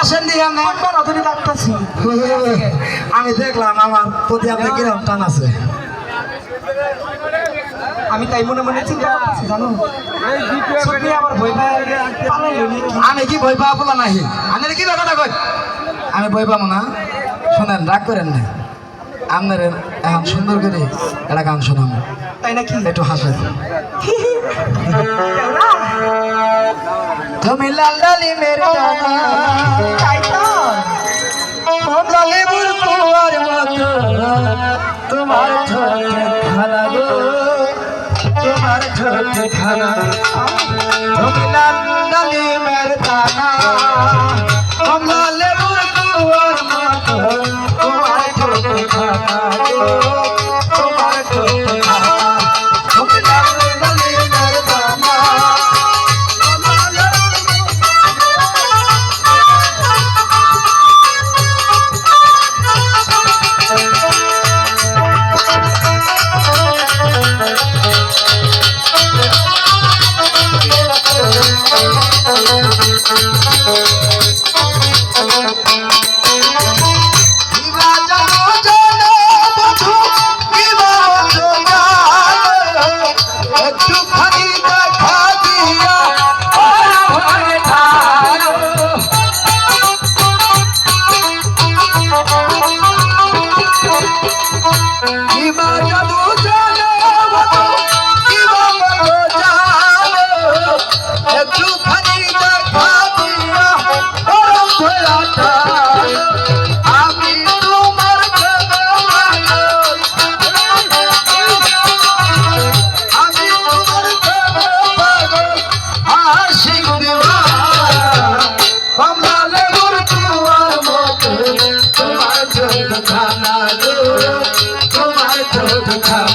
আসেন আমি। নতুনই ডাকতেছি? আমি দেখলাম আমার প্রতি আপনার কীরকম টান আছে। আমি তাই মনে মনে চিন্তা জানো? ভয়? আমি কি ভয় পাওয়া বলা নাহি? আমি কি কথা কই আমি ভয় পাবো না। শোনেন রাগ করেন না। আপনার এখন সুন্দর করে একটা গান শোনাম তাই নাকি? একটু হাসেন? তুমি লাল লালি মেরে মতো তোমার ঠোঁটে খানা গো। তোমার ঠোঁটে খানা। তুমি লাল লালি মেরে বিবাহ তোমার চোখ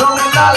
রঙ লাল